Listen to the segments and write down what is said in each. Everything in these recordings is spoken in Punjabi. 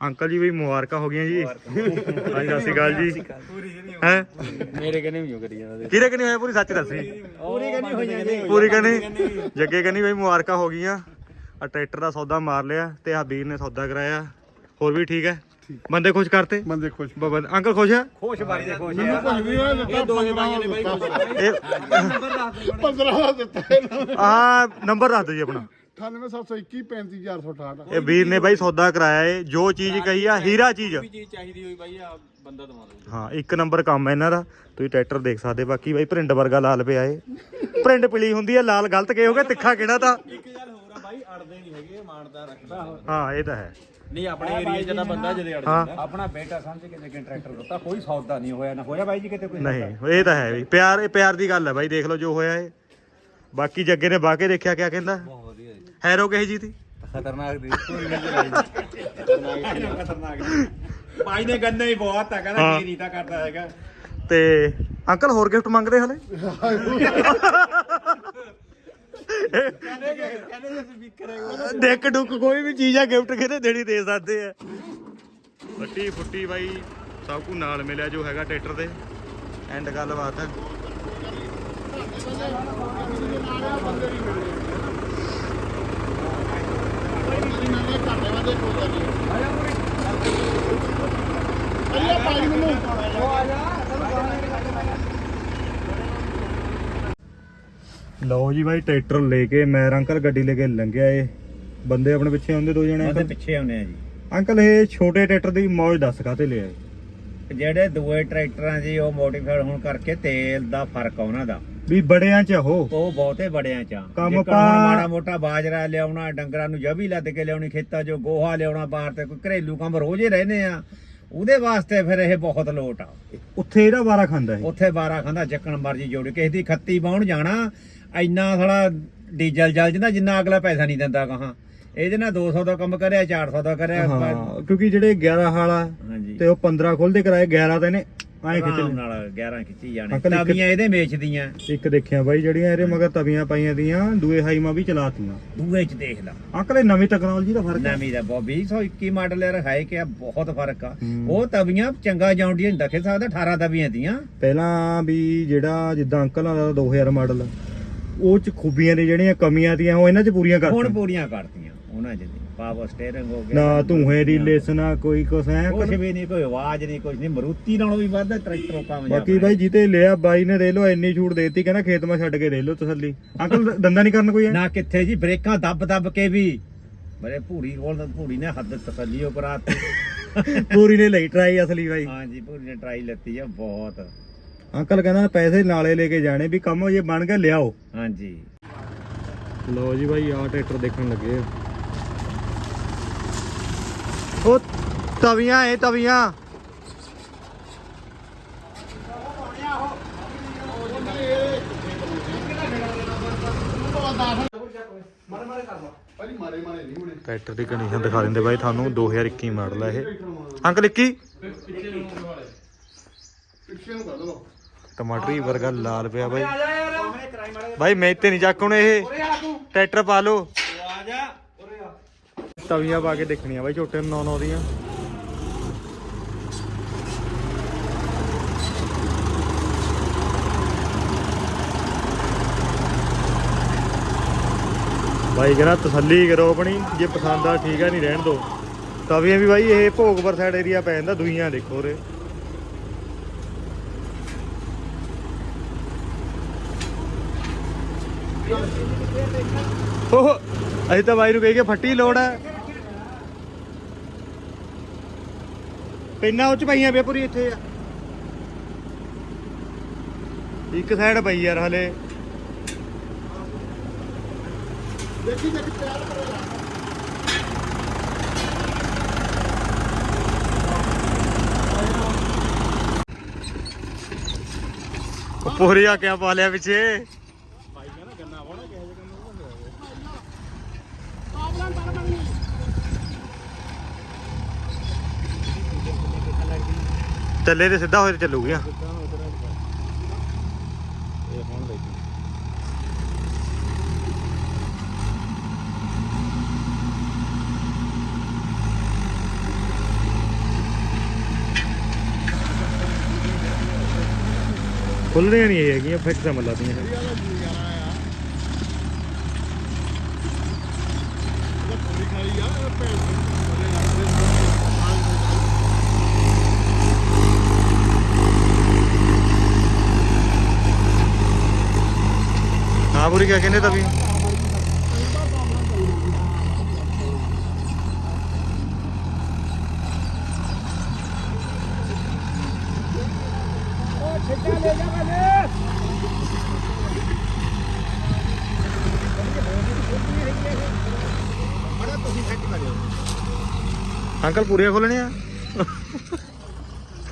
ਅੰਕਲ ਜੀ ਵੀ ਮੁਬਾਰਕਾਂ ਹੋ ਗਈਆਂ ਜੀ। ਹਾਂਜੀ ਸਤਿ ਸ਼੍ਰੀ ਅਕਾਲ ਜੀ। ਹੈ? ਮੇਰੇ ਕਨੇ ਵੀ ਕਰੀ ਜਾਂਦਾ। ਕਿਹਦੇ ਕਨੀ ਹੋਇਆ? ਪੂਰੀ ਸੱਚ ਦੱਸੀ। ਪੂਰੀ ਕਨੀ ਹੋ ਜਾਂਦੀ। ਪੂਰੀ ਕਨੀ ਜੱਗੇ ਕਨੀ ਬਈ ਮੁਬਾਰਕਾਂ ਹੋ ਗਈਆਂ। ਆ ਟਰੈਕਟਰ ਦਾ ਸੌਦਾ ਮਾਰ ਲਿਆ ਤੇ ਆ ਵੀਰ ਨੇ ਸੌਦਾ ਕਰਾਇਆ। ਹੋਰ ਵੀ ਠੀਕ ਹੈ? ਬੰਦੇ ਖੁਸ਼ ਕਰਤੇ? ਬੰਦੇ ਖੁਸ਼। ਅੰਕਲ ਖੁਸ਼ ਹੈ? ਖੁਸ਼ ਬਾਰੀ ਦੇ ਖੁਸ਼। ਮੈਨੂੰ ਕੁਝ ਵੀ ਹੋਇਆ ਦਿੱਤਾ 15 ਨੇ ਬਾਈ ਇਹ 15 ਦਾ ਦਿੱਤਾ ਇਹਨਾਂ ਨੇ। ਆ ਨੰਬਰ ਦੱਸ ਦਿਓ ਜੀ ਆਪਣਾ। 98721 35468 ਇਹ ਵੀਰ ਨੇ ਬਾਈ ਸੌਦਾ ਕਰਾਇਆ ਏ ਜੋ ਚੀਜ਼ ਕਹੀ ਆ ਹੀਰਾ ਚੀਜ਼। ਚੀਜ਼ ਚਾਹੀਦੀ ਹੋਈ ਬਾਈ ਆ ਬੰਦਾ ਦਵਾ ਦੋ ਹਾਂ ਇੱਕ ਨੰਬਰ ਕੰਮ ਹੈ ਇਹਨਾਂ ਦਾ। ਤੁਸੀਂ ਟਰੈਕਟਰ ਦੇਖ ਸਕਦੇ ਬਾਕੀ ਬਾਈ ਪ੍ਰਿੰਟ ਵਰਗਾ ਲਾਲ ਪਿਆ ਏ। ਪ੍ਰਿੰਟ ਪੀਲੀ ਹੁੰਦੀ ਹੈ ਲਾਲ ਗਲਤ ਕਹੇ ਹੋਗੇ ਤਿੱਖਾ ਕਿਹੜਾ ਤਾਂ? ਇੱਕ ਗੱਲ ਹੋਰ ਆ ਬਾਈ ਅੜਦੇ ਨਹੀਂ ਹੈਗੇ ਮਾਨਦਾ ਰੱਖਦਾ ਹਾਂ ਇਹ ਤਾਂ ਹੈ। ਨਹੀਂ ਆਪਣੇ ਏਰੀਆ 'ਚ ਤਾਂ ਬੰਦਾ ਜਦੇ ਅੜ ਆਪਣਾ ਬੇਟਾ ਸਮਝ ਕੇ ਲੇਕਿਨ ਟਰੈਕਟਰ ਦਿੱਤਾ ਕੋਈ ਸੌਦਾ ਨਹੀਂ ਹੋਇਆ ਨਾ ਹੋਇਆ ਬਾਈ ਜੀ ਕਿਤੇ ਕੋਈ ਨਹੀਂ ਇਹ ਤਾਂ ਹੈ ਬਈ ਪਿਆਰ ਇਹ ਪਿਆਰ ਦੀ ਗੱਲ ਹੈ ਬਾਈ ਦੇਖ ਲਓ ਜੋ ਹੋਇਆ ਏ। ਬਾਕੀ ਜੱਗੇ ਨੇ ਬਾਹ ਕੇ ਦੇਖਿਆ ਕਿਆ ਕਹਿੰਦਾ? ਹੈਰੋ ਕਹੀ ਜੀ ਤੀ ਖਤਰਨਾਕ ਦੀ। ਖਤਰਨਾਕ ਬਾਈ ਨੇ ਗੰਨੇ ਹੀ ਬਹੁਤ ਆ। ਕਹਿੰਦਾ ਕੀ ਤਾਂ ਕਰਦਾ ਹੈਗਾ। ਤੇ ਅੰਕਲ ਹੋਰ ਗਿਫਟ ਮੰਗਦੇ ਹਲੇ? ਡਿੱਕ ਡੁੱਕ ਕੋਈ ਵੀ ਚੀਜ਼ ਆ ਗਿਫਟ ਕਿਤੇ ਦੇਣੀ ਦੇ ਸਕਦੇ ਆ? ਫੱਟੀ ਫੁੱਟੀ ਬਾਈ ਸਭ ਕੁ ਨਾਲ ਮਿਲਿਆ ਜੋ ਹੈਗਾ ਟਰੈਕਟਰ ਦੇ ਐਂਡ ਗੱਲਬਾਤ। ਹੈ ਅਰੇ ਪਾਣੀ ਮੈਨੂੰ ਲਓ ਜੀ ਬਾਈ ਟਰੈਕਟਰ ਲੈ ਕੇ ਮੈਂ ਅੰਕਲ ਗੱਡੀ ਲੈ ਕੇ ਲੰਘਿਆ ਏ। ਬੰਦੇ ਆਪਣੇ ਪਿੱਛੇ ਆਉਂਦੇ ਦੋ ਜਣੇ ਉਹਦੇ ਪਿੱਛੇ ਆਉਨੇ ਆ ਜੀ। ਅੰਕਲ ਇਹ ਛੋਟੇ ਟਰੈਕਟਰ ਦੀ ਮੌਜ ਦੱਸ ਕਾਤੇ ਲਿਆ ਜਿਹੜੇ ਦੂਏ ਟਰੈਕਟਰਾਂ ਜੀ ਉਹ ਮੋਡੀਫਾਈਡ ਹੋਣ ਕਰਕੇ ਤੇਲ ਦਾ ਫ਼ਰਕ ਆ ਉਹਨਾਂ ਦਾ। ਵੀ ਬੜਿਆਂ ਚ ਉਹ ਉਹ ਬਹੁਤੇ ਬੜਿਆਂ ਚ ਆ। ਕੰਮ ਜੇਕਰ ਮਾੜਾ ਮੋਟਾ ਬਾਜਰਾ ਲਿਆਉਣਾ ਡੰਗਰਾਂ ਨੂੰ ਜਵੀ ਲੱਦ ਕੇ ਲਿਆਉਣੀ ਖੇਤਾਂ 'ਚੋਂ ਗੋਹਾ ਲਿਆਉਣਾ ਬਾਹਰ ਤੇ ਕੋਈ ਘਰੇਲੂ ਕੰਮ ਰੋਜ਼ ਹੀ ਰਹਿੰਦੇ ਆ। ਉਹਦੇ ਵਾਸਤੇ ਫਿਰ ਇਹ ਬਹੁਤ ਲੋਟ ਆ। ਉੱਥੇ ਇਹਦਾ ਵਾਰਾ ਖਾਂਦਾ ਇਹ। ਉੱਥੇ 12 ਖਾਂਦਾ ਚੱਕਣ ਮਰਜ਼ੀ ਜੋੜ। ਕਿਸੇ ਦੀ ਖੱਤੀ ਬਾਉਣ ਜਾਣਾ ਇੰਨਾ ਸਾਲਾ ਡੀਜ਼ਲ ਜਲ ਜਾਂਦਾ ਜਿੰਨਾ ਅਗਲਾ ਪੈਸਾ ਨਹੀਂ ਦਿੰਦਾ ਕਹਾਂ ਇਹਦੇ ਨਾਲ 200 ਦਾ ਕੰਮ ਕਰਿਆ 400 ਦਾ ਕਰਿਆ ਹਾਂ ਕਿਉਂਕਿ ਜਿਹੜੇ 11 ਵਾਲਾ ਹਾਂਜੀ। ਤੇ ਉਹ 15 ਖੋਲਦੇ ਕਰਾਏ 11 ਤੇ ਇਹਨੇ ਐਂ ਖਿੱਚ ਆਰਾਮ ਲਏ। ਨਾਲ 11 ਖਿੱਚੀ ਜਾਣੇ। ਅੰਕਲ ਇੱਕ- ਤਵੀਆਂ ਇਹਦੇ ਵੇਚਦੀਆਂ। ਇੱਕ ਦੇਖਿਆ ਬਾਈ ਜਿਹੜੀਆਂ ਇਹਦੇ ਮਗਰ ਤਵੀਆਂ ਪਾਈਆਂ ਦੀਆਂ ਦੂਏ ਹਾਈਮਾਂ ਵੀ ਚਲਾਤੀਆਂ। ਦੂਏ ਚ ਦੇਖ ਲਾ। ਅੰਕਲ ਇਹ ਨਵੀਂ ਟੈਕਨੋਲੋਜੀ ਦਾ ਫ਼ਰਕ ਹੈ ਨਵੀਂ ਦਾ ਬਹੁਤ। 2021 ਮਾਡਲ ਯਾਰ ਹੈ ਕਿ ਬਹੁਤ ਫ਼ਰਕ ਆ। ਹੂੰ। ਉਹ ਤਵੀਆਂ ਚੰਗਾ ਜਾਉਂਦੀਆਂ ਨਹੀਂ ਦੇਖੇ ਸਕਦਾ 18 ਤਵੀਆਂ ਦੀਆਂ। ਪਹਿਲਾਂ ਵੀ ਜਿਹੜਾ ਜਿੱਦਾਂ ਅੰਕਲਾਂ ਦਾ 2000 ਮਾਡਲ ਉਹ ਚ ਖੂਬੀਆਂ ਨੇ ਜਿਹੜੀਆਂ ਕਮੀਆਂ ਦੀਆਂ ਉਹ ਇਹਨਾਂ ਚ ਪੂਰੀਆਂ ਹੁਣ ਕਰਤੀਆਂ। ਪੂਰੀਆਂ ਕਰਤੀਆਂ ਉਹਨਾਂ ਚ ਪਾਵਰ ਸਟੀਅਰਿੰਗ ਹੋ ਗਿਆ ਨਾ ਧੂਏ ਦੀ ਲੇਸ ਨਾ ਕੋਈ ਕੁਛ ਐ ਕੁਝ ਵੀ ਨਹੀਂ ਕੋਈ ਆਵਾਜ਼ ਨਹੀਂ ਕੁਝ ਨਹੀਂ ਮਰੂਤੀ ਨਾਲੋਂ ਵੀ ਵੱਧ ਟਰੈਕਟਰ ਕੰਮ ਬਾਕੀ ਬਾਈ ਜਿੱਤੇ ਲਿਆ ਬਾਈ ਨੇ ਦੇ ਲੋ ਇੰਨੀ ਛੂਟ ਦੇਤੀ ਕਹਿੰਦਾ ਖੇਤ ਮਾ ਛੱਡ ਕੇ ਦੇ ਲੋ ਤਸੱਲੀ। ਅੰਕਲ ਦੰਦਾ ਨਹੀਂ ਕਰਨ ਕੋਈ ਐ? ਨਾ ਕਿੱਥੇ ਜੀ ਬ੍ਰੇਕਾਂ ਦੱਬ ਦੱਬ ਕੇ ਵੀ। ਬਰੇ ਭੂਰੀ ਕੋਲ ਭੂਰੀ ਨੇ ਹੱਦ ਤਸੱਲੀ ਉਹ ਕਰਾਤੀ। ਪੂਰੀ ਨੇ ਲਈ ਟਰਾਈ ਅਸਲੀ ਬਾਈ। ਹਾਂਜੀ ਭੂਰੀ ਨੇ ਟਰਾਈ ਲੱਤੀ ਆ ਬਹੁਤ। ਅੰਕਲ ਕਹਿੰਦਾ ਪੈਸੇ ਨਾਲੇ ਲੈ ਕੇ ਜਾਣੇ ਵੀ ਕੰਮ ਜੇ ਬਣ ਗਿਆ ਲਿਆਓ। ਹਾਂਜੀ। ਲੋ ਜੀ ਬਾਈ ਆ ਟਰੈਕਟਰ ਦੇਖਣ ਲੱਗੇ ਆ। ਉਹ ਤਵੀਆਂ ਏ ਤਵੀਆਂ। ਟਰੈਕਟਰ ਦੀ ਕੰਡੀਸ਼ਨ ਦਿਖਾ ਦਿੰਦੇ ਬਾਈ, ਤੁਹਾਨੂੰ 2021 ਮਾਡਲ ਹੈ ਇਹ। ਅੰਕਲ 21 ਪਿੱਛੇ ਟਮਾਟਰ ਵਰਗਾ ਲਾਲ ਪਿਆ ਬਾਈ। ਬਾਈ ਮੈਂ ਤੇ ਨਹੀਂ ਚੱਕ ਹੁਣ ਇਹ। ਟਰੈਕਟਰ ਪਾ ਲਓ। ਤਵੀਆਂ ਪਾ ਕੇ ਦੇਖਣੀਆਂ ਬਾਈ ਛੋਟੇ 9 9 ਦੀਆਂ। ਬਾਈ ਕਹਿੰਦਾ ਤਸੱਲੀ ਕਰੋ ਆਪਣੀ, ਜੇ ਪਸੰਦ ਆ ਠੀਕ ਆ, ਨਹੀਂ ਰਹਿਣ ਦੋ ਤਵੀਆਂ ਵੀ ਬਾਈ ਇਹ ਭੋਗਪੁਰ ਸਾਈਡ ਏਰੀਆ ਪੈ ਜਾਂਦਾ, ਦੁਈਆਂ ਦੇਖੋ ਰੇ ਓਹ ਅਸੀਂ ਤਾਂ ਬਾਈ ਨੂੰ ਕਹੀ ਕਿ ਫੱਟੀ ਲੋੜ ਹੈ ਪਿੰਨਾ ਉੱਚ ਪਈਆਂ ਵੇ ਪੂਰੀ ਇੱਥੇ ਆ। ਇੱਕ ਸਾਈਡ ਪਈ ਯਾਰ ਹਲੇ। ਦੇਖੀ ਦੇਖੀ ਪਿਆਰ ਕਰੋ ਪੂਰੀਆ ਕਿਆ ਪਾ ਲਿਆ ਪਿੱਛੇ? ਚੱਲੇ ਤੇ ਸਿੱਧਾ ਹੋਏ ਤੇ ਚੱਲੂਗੀਆਂ। ਕਿੱਦਾਂ ਉਧਰ ਇਹ ਹੁਣ ਦੇਖੀ ਖੁੱਲ੍ਹਦੀਆਂ ਨਹੀਂ ਹੈਗੀਆਂ ਫਿਕਸ ਆ ਮੱਲਾ ਦੀਆਂ। ਪੂਰੀ ਕਿਆ ਕਹਿੰਦੇ ਤਵੀ ਅੰਕਲ ਪੂਰੀਆਂ ਖੋਲਣੀਆਂ?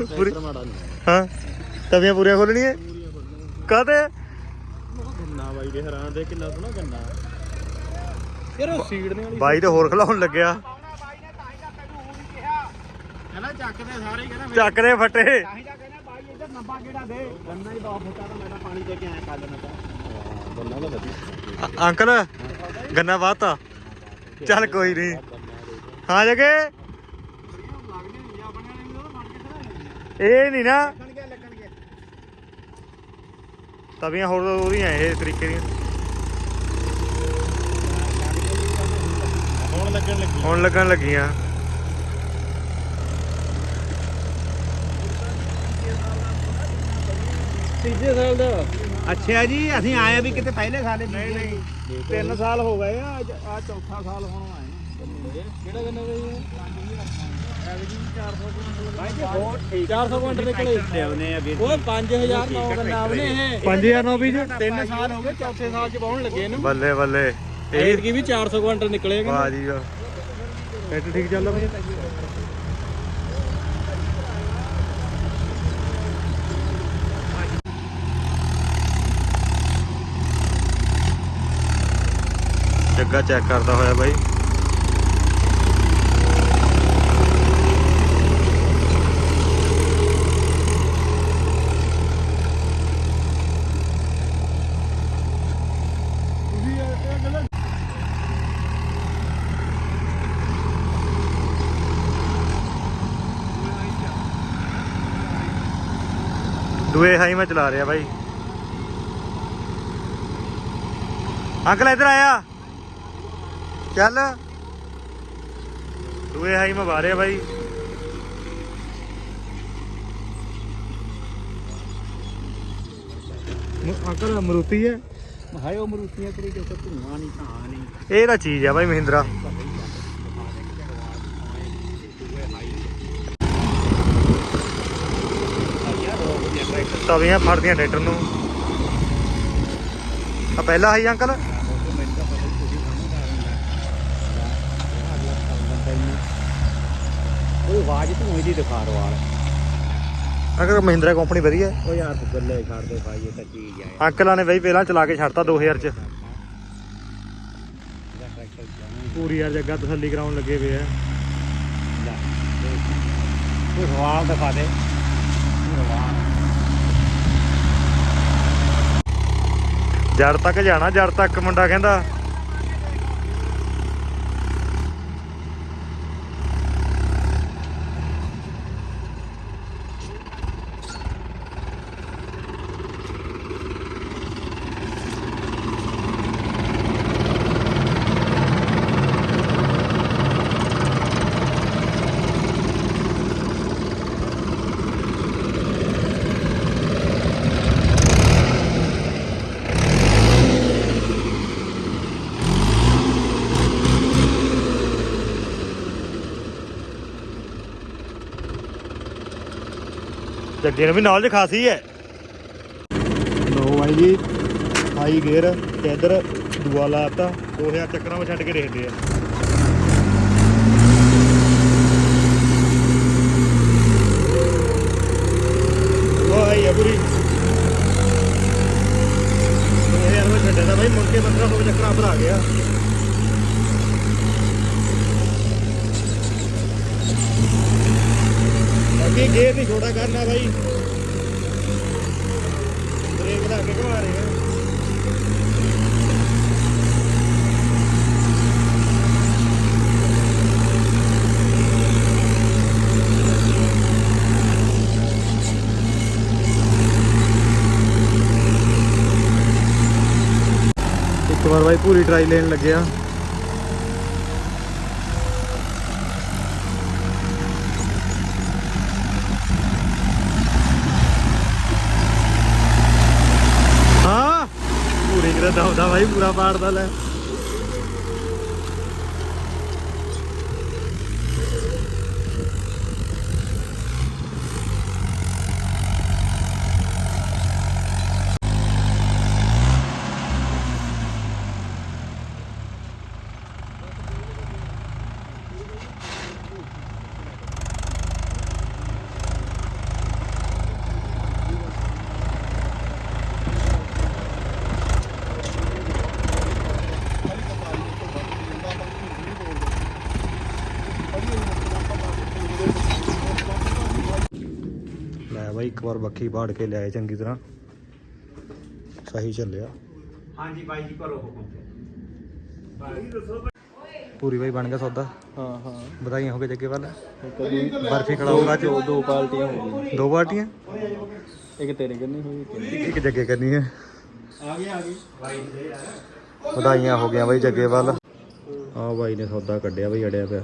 ਪੂਰੀ ਹਾਂ ਤਵੀਆਂ ਪੂਰੀਆਂ ਖੋਲਣੀਆਂ? ਕਾਹਦੇ ਬਾਈ ਦੇ ਹੈਰਾਨ ਦੇ ਕਿੰਨਾ ਸੋਹਣਾ ਗੰਨਾ। ਯਾਰ ਉਹ ਸੀੜਨੇ ਵਾਲੀ ਬਾਈ ਤੇ ਹੋਰ ਖਲਾਉਣ ਲੱਗਿਆ। ਕਹਿੰਦਾ ਚੱਕਦੇ ਸਾਰੇ ਹੀ ਕਹਿੰਦਾ ਚੱਕ ਦੇ ਫੱਟੇ। ਚਾਹੀਦਾ ਕਹਿੰਦਾ ਬਾਈ ਇੱਧਰ ਨੰਬਾ ਕਿਹੜਾ ਦੇ। ਗੰਨਾ ਹੀ ਬਹੁਤ ਫੁੱਟਾ ਤਾਂ ਮੈਂ ਤਾਂ ਪਾਣੀ ਦੇ ਕੇ ਆਇਆ ਕੱਲ ਨਾ ਤਾਂ। ਗੰਨਾ ਤਾਂ ਵਧੀਆ ਅ- ਅੰਕਲ ਗੰਨਾ ਵਾਤਾ। ਚੱਲ ਕੋਈ ਨਹੀਂ ਹਾਂ ਜਗੇ। ਇਹ ਨਹੀਂ ਨਾ। ਤਵੀਆਂ ਹੋਰ ਉਹਦੀਆਂ ਇਹ ਤਰੀਕੇ ਦੀਆਂ। ਹੁਣ ਲੱਗਣ ਲੱਗੀ ਹੁਣ ਲੱਗਣ ਲੱਗੀਆਂ। ਤੀਜੇ ਸਾਲ ਦਾ। ਅੱਛਾ ਜੀ ਅਸੀਂ ਆਏ ਵੀ ਕਿਤੇ ਪਹਿਲੇ ਸਾਲੇ ਨਹੀਂ ਨਹੀਂ। ਤਿੰਨ ਸਾਲ ਹੋ ਗਏ ਆ ਅੱਜ ਆ ਚੌਥਾ ਸਾਲ ਹੁਣ ਆਏ ਕਿਹੜਾ ਜੀ? ਹੋਰ 400 ਕੁਇੰਟਲ ਨਿਕਲੇ। ਲਿਆਉਨੇ ਆ ਵੀਰ ਓਏ 5000 ਨੌ ਗੰਨਾ ਆਵਨੇ ਇਹ 5000 ਵੀ ਤਿੰਨ ਸਾਲ ਹੋ ਗਏ ਚੌਥੇ ਸਾਲ ਚ ਪਾਉਣ ਲੱਗੇ ਇਹਨੂੰ। ਬੱਲੇ ਬੱਲੇ। ਇਹ ਇਹ ਕੀ ਵੀ 400 ਕੁਇੰਟਲ ਨਿਕਲੇਗਾ ਵਾਹ ਜੀ ਵਾਹ। ਟਰੈਕਟਰ ਠੀਕ ਚੱਲਦਾ ਭਾਈ ਜੱਗਾ ਚੈੱਕ ਕਰਦਾ ਹੋਇਆ ਬਾਈ। ਦੂਏ ਹਾਈ ਮੈਂ ਚਲਾ ਰਿਹਾ ਬਾਈ ਅੰਕਲ ਇੱਧਰ ਆਇਆ ਚੱਲ ਦੂਏ ਹਾਈ ਮੈਂ ਵਾਰਿਆ ਬਾਈ ਮ- ਅੰਕਲ ਮਰੂਤੀ ਹੈ ਹਾਏ ਉਹ ਮਰੂਤੀਆਂ ਕਰੀ ਕਿ ਧੂਆਂ ਨਹੀਂ ਧਾਂ ਨਹੀਂ ਇਹ ਤਾਂ ਚੀਜ਼ ਆ ਬਾਈ ਮਹਿੰਦਰਾ ਤਵੀਆਂ ਫੜਦੀਆਂ ਟਰੈਕਟਰ ਨੂੰ। ਆ ਪਹਿਲਾ ਹਾਈ ਅੰਕਲ? ਉਹ ਆਵਾਜ਼ ਧੂਏ ਦੀ ਦਿਖਾ ਰਵਾਲ ਅੰਕਲ ਮਹਿੰਦਰਾ ਕੰਪਨੀ ਵਧੀਆ ਹੈ। ਉਹ ਯਾਰ ਤੂੰ ਗੱਲੇ ਛੱਡ ਦੇ ਭਾਈ ਇਹ ਤਾਂ ਚੀਜ਼ ਆ ਅੰਕਲਾਂ ਨੇ ਬਈ ਪਹਿਲਾਂ ਚਲਾ ਕੇ ਛੱਡਤਾ 2000 ਚ। ਪੂਰੀ ਯਾਰ ਜੱਗਾ ਤਸੱਲੀ ਕਰਾਉਣ ਲੱਗੇ ਵੇ ਆ। ਉਹ ਰਵਾਲ ਦਿਖਾ ਦੇ। ਜੜ ਤੱਕ ਜਾਣਾ ਜੜ ਤੱਕ ਮੁੰਡਾ ਕਹਿੰਦਾ ਜੱਗੇ ਵੀ ਨਾਲ ਖਾਸੀ ਹੈ। ਲੋ ਭਾਈ ਜੀ ਹਾਈ ਗੇਅਰ ਤੇ ਇੱਧਰ ਦੂਆ ਲਾਤਾ। 2000 ਚੱਕਰਾਂ ਵਿੱਚ ਛੱਡ ਕੇ ਦੇਖਦੇ ਆ। ਉਹ ਆਈ ਆ ਪੂਰੀ। ਇਹ ਯਾਰ ਮੈਂ ਛੱਡਿਆ ਤਾਂ ਭਾਈ ਮੁੜ ਕੇ 1500 ਚੱਕਰਾਂ ਭਰਾ ਗਿਆ। ਬਾਕੀ ਗੇਅਰ ਨਹੀਂ ਛੋਟਾ ਕਰਨਾ ਭਾਈ ਬ੍ਰੇਕ ਲਾ ਕੇ ਘੁਮਾ ਰਹੇ ਆ ਵਾਰ ਬਾਈ ਪੂਰੀ ਟਰਾਈ ਲੈਣ ਲੱਗਿਆ ਹਾਂ। ਪੂਰੀ ਕਰਾ ਦਵਦਾ ਬਾਈ ਪੂਰਾ ਪਾੜਦਾ ਲੈ। ਲੈ ਬਾਈ ਇੱਕ ਵਾਰ ਬੱਖੀ ਬਾੜ ਕੇ ਲਿਆਏ ਚੰਗੀ ਤਰ੍ਹਾਂ। ਸਹੀ ਚੱਲਿਆ। ਹਾਂਜੀ ਬਾਈ ਜੀ ਕਰੋ ਹੁਕਮ ਪੂਰੀ ਬਾਈ ਬਣ ਗਿਆ ਸੌਦਾ। ਹਾਂ ਹਾਂ। ਵਧਾਈਆਂ ਹੋ ਗਏ ਜੱਗੇ ਵੱਲ। ਬਰਫੀ ਖੜਾਊਗਾ ਅੱਜ ਦੋ ਦੋ ਪਾਲਟੀਆਂ ਹੋ ਗਈਆਂ। ਦੋ ਪਾਰਟੀਆਂ? ਇੱਕ ਤੇਰੇ ਕੰਨੀ ਹੋਈ ਇੱਕ ਜੱਗੇ ਕਰਨੀ ਹੈ। ਆ ਗਈ ਆ ਗਈ। ਵਧਾਈਆਂ ਹੋ ਗਈਆਂ ਬਾਈ ਜੱਗੇ ਵੱਲ। ਆ ਬਾਈ ਨੇ ਸੌਦਾ ਕੱਢਿਆ ਬਾਈ ਅੜਿਆ ਪਿਆ।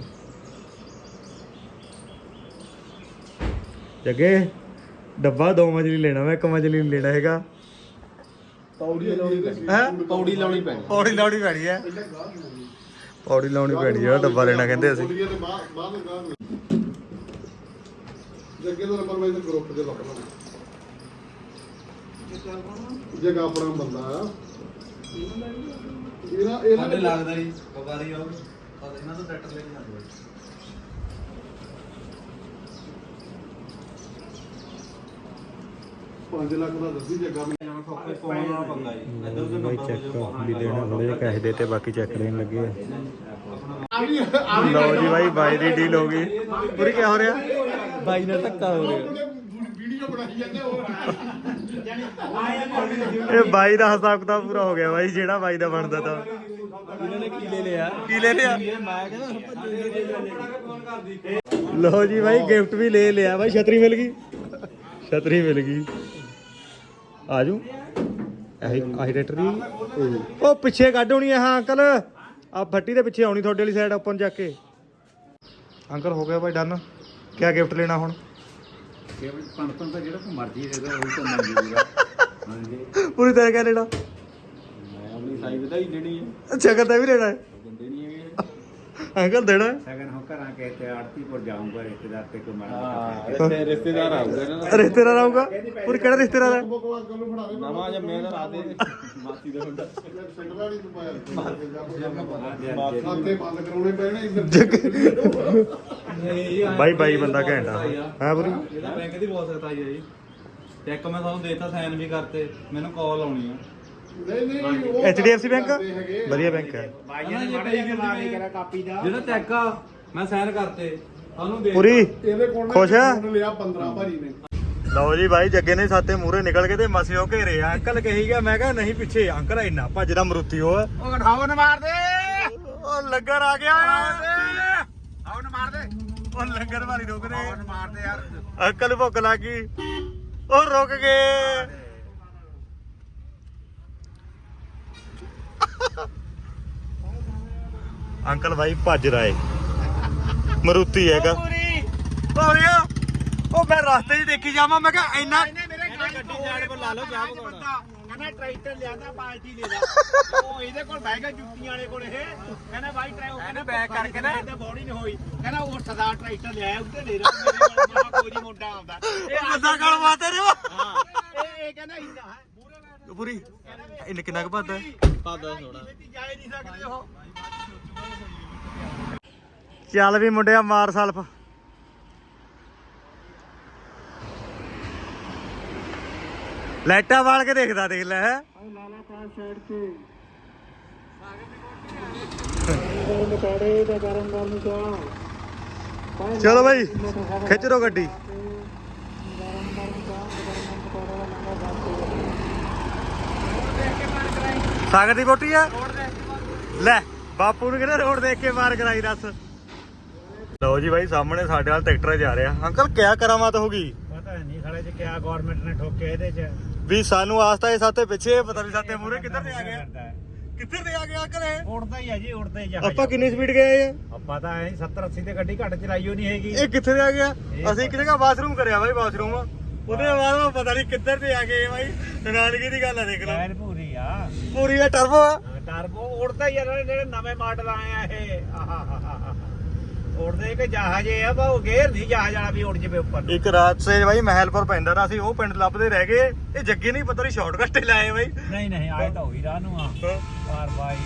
ਜੱਗੇ। ਡੱਬਾ ਦੋ ਮੰਜ਼ਲੀ ਲੈਣਾ ਮੈਂ ਇੱਕ ਮੰਜ਼ਲੀ ਨਹੀਂ ਲੈਣਾ ਹੈਗਾ। ਪੌੜੀ ਲਾਉਣੀ ਪੈਣੀ। ਹੈ? ਪੌੜੀ ਲਾਉਣੀ ਪੈਣੀ। ਪੌੜੀ ਲਾਉਣੀ ਪੈਣੀ ਹੈ ਪੌੜੀ ਲਾਉਣੀ ਪੈਣੀ ਹੈ ਡੱਬਾ ਲੈਣਾ ਕਹਿੰਦੇ ਅਸੀਂ। ਜੱਗੇ ਦਾ ਨੰਬਰ ਮੈਂ ਗਰੁੱਪ ਦੇ ਲੱਗ। ਲਾਂ ਜਗਾ ਆਪਣਾ ਬੰਦਾ ਇਹਨਾਂ ਇਹਨਾਂ ਨੇ ਲੱਗਦਾ। ਜੀ ਵਪਾਰੀ ਪਰ ਇਹਨਾਂ ਤੋਂ ਟਰੈਕਟਰ ਲੈ ਕੇ ਜਾਂਦੇ ਪੰਜ ਲੱਖ ਦਾ ਦੱਸੀ ਜਗਾ ਮੈਂ ਬਾਈ ਚੈੱਕ ਵੀ ਦੇਣਾ ਥੋੜੇ ਜਿਹਾ ਕੈਸ਼ ਦੇ ਤੇ ਬਾਕੀ ਚੈੱਕ ਲੈਣ ਲੱਗੇ ਆ। ਆ ਵੀ ਆ ਵੀ ਲਓ ਜੀ ਬਾਈ ਬਾਈ ਦੀ ਡੀਲ ਹੋ ਗਈ। ਪੂਰੀ ਕੀ ਹੋ ਰਿਹਾ? ਬਾਈ ਨਾਲ ਧੱਕਾ ਹੋ ਰਿਹਾ। ਵੀਡੀਓ ਬਣਾਈ ਜਾਂਦੇ ਹੋਰ। ਇਹ ਬਾਈ ਦਾ ਹਿਸਾਬ ਕਿਤਾਬ ਪੂਰਾ ਹੋ ਗਿਆ ਬਾਈ ਜਿਹੜਾ ਬਾਈ ਦਾ ਬਣਦਾ ਤਾਂ। ਇਹਨਾਂ ਨੇ ਕੀ ਲੈ ਲਿਆ? ਕੀ ਲੈ ਲਿਆ ਮੈਂ ਕਹਿੰਦਾ ਲਓ ਜੀ ਬਾਈ ਗਿਫਟ ਵੀ ਲੈ ਲਿਆ। ਬਾਈ ਛਤਰੀ ਮਿਲ ਗਈ? ਛਤਰੀ ਮਿਲ ਗਈ। ਆਜੂ। ਆਹੀ ਆਹੀ ਟਰੈਕਟਰ ਦੀ ਉਹ ਪਿੱਛੇ ਕੱਢ ਹੋਣੀ ਹਾਂ ਅੰਕਲ। ਆ ਫੱਟੀ ਦੇ ਪਿੱਛੇ ਆਉਣੀ ਤੁਹਾਡੇ ਵਾਲੀ ਸਾਈਡ ਓਪਨ ਜਾ ਕੇ। ਅੰਕਲ ਹੋ ਗਿਆ ਬਾਈ ਡਨ ਕਿਆ ਗਿਫਟ ਲੈਣਾ ਹੁਣ? ਪੰਤਨ ਤਾਂ ਜਿਹੜਾ ਕੋ ਮਰਜ਼ੀ ਦੇ ਦੋ ਉਹ ਤੋਂ ਮੰਗੂਗਾ ਹਾਂਜੀ। ਪੂਰੀ ਤਰ੍ਹਾਂ ਕਿਆ ਲੈਣਾ? ਮੈਂ ਆਪਣੀ ਸਾਈ ਵਧਾਈ ਦੇਣੀ ਹੈ ਅੱਛਾ ਕਰਦਾ ਵੀ ਲੈਣਾ ਹੈ। ਅੰਕਲ ਦੇਣਾ। ਹੈ? ਸਗਨ ਹੋ ਕਰਾਂ ਕੇ ਤੇ ਆੜਤੀ ਪਰ ਜਾਊਂਗਾ ਰਿਸ਼ਤੇਦਾਰ ਤੇ ਕੋ ਹਾਂ ਮਰਾਂ ਰਿਸ਼ਤੇ ਰਿਸ਼ਤੇਦਾਰ ਰਿਸ਼ਤੇਦਾਰ ਆਊਗਾ? ਪੂਰੀ ਕਿਹੜਾ ਰਿਸ਼ਤੇਦਾਰ ਹੈ ਬਕਵਾਸ ਗੱਲ ਨੂੰ ਫੜਾ ਦੇ। ਨਵਾਂ ਜਿਹਾ ਮੇਰਾ ਲਾ ਦੇ। ਮਾਸੀ ਦਾ ਮੁੰਡਾ। ਸਿੰਗਲਾ ਨਹੀਂ ਪਾਇਆ ਖਾਤੇ ਬੰਦ ਕਰਾਉਣੇ ਪੈਣੇ ਇੱਧਰ। ਬਾਈ ਬਾਈ ਬੰਦਾ ਘੈਂਟਾ ਹੈ ਪੂਰੀ? ਇਹਦਾ ਬੈਂਕ ਦੀ ਬਹੁਤ ਸਕਤਾ ਜੀ। ਚੈੱਕ ਮੈਂ ਤੁਹਾਨੂੰ ਦੇਤਾ ਸਾਈਨ ਵੀ ਕਰਤੇ। ਮੈਨੂੰ ਕਾਲ ਆਉਣੀ ਆ। ਨਹੀਂ ਨਹੀਂ ਉਹ HDFC ਬੈਂਕ ਕਰਦੇ ਹੈਗੇ। ਵਧੀਆ ਬੈਂਕ ਹੈ। ਬਾਈਆਂ ਨੇ ਮਾੜਾ ਜਿਹਾ ਮਾਰ ਕੇ ਕਰਾ ਕਾਪੀ ਦਾ ਜਿਹੜਾ ਚੈੱਕ ਆ ਮੈਂ ਸਾਈਨ ਕਰਤੇ। ਤੁਹਾਨੂੰ ਦੇ ਪੂਰੀ? ਇਹਦੇ ਕੋਲ ਨਾ ਖੁਸ਼ ਆ? ਉਹਨੇ ਲਿਆ 15 ਭਾਰੀ ਨੇ। ਲਓ ਜੀ ਬਾਈ ਜੱਗੇ ਨੇ ਸਾਤੇ ਮੂਰੇ ਨਿਕਲ ਕੇ ਤੇ ਮਸਿਓ ਘੇਰੇ ਆ। ਅੰਕਲ ਕਹੀ ਗਿਆ ਮੈਂ ਕਿਹਾ ਨਹੀਂ ਪਿੱਛੇ ਅੰਕਲ ਇੰਨਾ ਭੱਜਦਾ ਮਰੂਤੀ ਉਹ। ਹੈ। ਉਹ ਮਾਰ ਦੇ। ਉਹ ਲੰਗਰ ਆ ਗਿਆ। ਆਉ ਨਾ ਮਾਰ ਦੇ। ਉਹ ਲੰਗਰ ਵਾਲੀ ਰੁਕ ਦੇ। ਆਉ ਨਾ ਮਾਰ ਦੇ ਯਾਰ। ਅੰਕਲ ਭੁੱਖ ਲੱਗ ਗਈ। ਉਹ ਰੁਕ ਗਏ। ਅੰਕਲ ਭਾਈ ਭੱਜ ਰਾਏ। ਮਰੂਤੀ ਹੈਗਾ। ਪੂਰੀਆ ਉਹ ਮੈਂ ਰਸਤੇ 'ਚ ਦੇਖੀ ਜਾਵਾਂ ਮੈਂ ਕਿਹਾ ਇੰਨਾ ਇਹਨੇ ਮੇਰੇ ਗੱਡੀ ਸਾਈਡ ਪਰ ਲਾ ਲਓ ਜਾ ਬੰਦਾ ਕਹਿੰਦਾ ਟਰੈਕਟਰ ਲਿਆਂਦਾ ਪਾਰਟੀ ਲੈ ਲਾ ਉਹ ਇਹਦੇ ਕੋਲ ਬਹਿ ਗਿਆ ਜੁੱਤੀਆਂ ਵਾਲੇ ਕੋਲ ਇਹ। ਕਹਿੰਦਾ ਬਾਈ ਟਰੈਕਟਰ ਕਹਿੰਦਾ ਬੈਕ ਕਰਕੇ ਨਾ ਤੇ ਬੋਡੀ ਨਹੀਂ ਹੋਈ। ਕਹਿੰਦਾ ਉਹ ਸਦਾ ਟਰੈਕਟਰ ਲਿਆਇਆ ਉੱਤੇ ਲੈ ਲਾ ਮੇਰੇ ਕੋਲ ਕੋਈ ਨਹੀਂ ਮੁੰਡਾ ਆਉਂਦਾ। ਇਹ ਬੰਦਾ ਕਾਲ ਮਾਤੇ ਰੇ ਹਾਂ। ਇਹ ਇਹ ਕਹਿੰਦਾ ਇੰਨਾ ਹੈ। ਪੂਰੇ। ਇਹਨੇ ਕਿੰਨਾ ਕੁ ਭੱਦਾ ਪਾਦਾ ਥੋੜਾ ਜਾ ਹੀ ਨਹੀਂ ਸਕਦੇ ਉਹ। ਚੱਲ ਵੀ ਮੁੰਡਿਆ ਮਾਰ ਸਲਫ। ਲਾਈਟਾਂ ਵਾਲ ਕੇ ਦੇਖਦਾ ਦੇਖ ਲੈ ਹੈ। ਚਲੋ ਭਾਈ ਖਿੱਚ ਰੋ ਗੱਡੀ। ਸਾਗਰ ਦੀ ਬੋਟੀ ਆ? ਲੈ। ਬਾਪੂ ਨੂੰ ਕਹਿੰਦੇ ਰੋਡ ਦੇਖ ਕੇ ਮਾਰ ਕਰਾਈ ਦੱਸ। ਲਓ ਜੀ ਭਾਈ ਸਾਹਮਣੇ ਸਾਡੇ ਨਾਲ ਟਰੈਕਟਰ ਜਾ ਰਿਹਾ। ਅੰਕਲ ਕਿਆ ਕਰਾਮਾਤ ਹੋ ਗਈ? ਪਤਾ ਨਹੀਂ ਸਾਲੇ ਚ ਕਿਆ ਗਵਰਨਮੈਂਟ ਨੇ ਠੋਕੇ ਇਹਦੇ ਚ। ਵੀ ਸਾਨੂੰ ਆਸਤਾ ਇਹ ਸਾਤੇ ਪਿੱਛੇ ਪਤਾ ਨਹੀਂ ਸਾਤੇ ਮੂਰੇ ਕਿੱਧਰ ਤੇ ਆ ਗਏ ਕਿੱਧਰ ਤੇ ਆ ਗਿਆ ਘਰੇ ਉੜਦਾ ਹੀ ਆ ਜੀ ਉੜਦਾ ਜਹਾਜ਼ ਆਪਾਂ ਕਿੰਨੀ ਸਪੀਡ ਗਏ ਆ? ਆਪਾਂ ਤਾਂ ਐ 70 80 ਤੇ ਗੱਡੀ ਘੱਟ ਚਲਾਈਓ ਨਹੀਂ ਹੈਗੀ। ਇਹ ਕਿੱਥੇ ਤੇ ਆ ਗਿਆ? ਅਸੀਂ ਇੱਕ ਜਗ੍ਹਾ ਬਾਥਰੂਮ ਕਰਿਆ ਬਾਈ ਬਾਥਰੂਮ ਉਹਦੇ ਬਾਅਦ ਪਤਾ ਨਹੀਂ ਕਿੱਧਰ ਤੇ ਆ ਗਏ ਬਾਈ। ਨਾਨਕੀ ਦੀ ਗੱਲ ਆ ਦੇਖ ਲਓ ਟਾਇਰ ਪੂਰੀ ਆ। ਪੂਰੀ ਆ ਟਰਬੋ ਆ। ਟਰਬੋ ਉੜਦਾ ਹੀ ਆ ਨਾਲੇ ਜਿਹੜੇ ਨਵੇਂ ਮਾਡਲ ਆਏ ਆ ਇਹ। ਆਹਾਹਾਹਾ। ਉੜਦੇ ਕਿ ਜਹਾਜ਼ ਇਹ ਆ ਬਾ ਉਹ ਗੇਰ ਨਹੀਂ ਜਹਾਜ਼ ਵਾਲਾ ਵੀ ਉੜ ਜਵੇ ਉੱਪਰ ਨੂੰ। ਇੱਕ ਰਾਤ ਸੇ ਬਾਈ ਮਹਿਲਪੁਰ ਪੈਂਦਾ ਤਾਂ ਅਸੀਂ ਉਹ ਪਿੰਡ ਲੱਭਦੇ ਰਹਿ ਗਏ। ਇਹ ਜੱਗੇ ਨਹੀਂ ਪਤਾ ਨਹੀਂ ਸ਼ਾਰਟਕਟ ਲਾਏ ਬਾਈ। ਨਹੀਂ ਨਹੀਂ ਆਏ ਤਾਂ ਹੋਈ ਰਾਹ ਨੂੰ ਆ। ਪਰ ਬਾਈ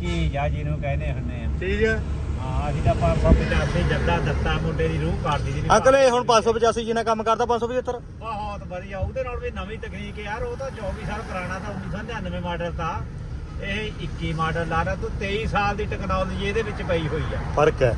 ਚੀਜ਼ ਆ ਜਿਹਨੂੰ ਕਹਿੰਦੇ ਹੁੰਨੇ ਆ। ਠੀਕ ਹੈ ਹਾਂ ਅਸੀਂ ਤਾਂ 585 ਜੱਦਾ ਦਿੱਤਾ ਮੁੰਡੇ ਦੀ ਰੂਹ ਕਰਦੀ ਜੀ ਅੰਕਲ ਹੁਣ 585 ਜਿੰਨਾ ਕੰਮ ਕਰਦਾ 575 ਬਹੁਤ ਵਧੀਆ ਉਹਦੇ ਨਾਲ ਵੀ ਨਵੀਂ ਤਕਨੀਕ ਯਾਰ ਉਹ ਤਾਂ 24 ਸਾਲ ਪੁਰਾਣਾ ਤਾਂ 1999 ਮਾਡਲ ਦਾ ਇਹ 21 ਮਾਡਲ ਲਾ ਰਿਹਾ ਤੂੰ 23 ਸਾਲ ਦੀ ਟੈਕਨੋਲੋਜੀ ਇਹਦੇ ਵਿੱਚ ਪਈ ਹੋਈ ਆ। ਫ਼ਰਕ ਹੈ।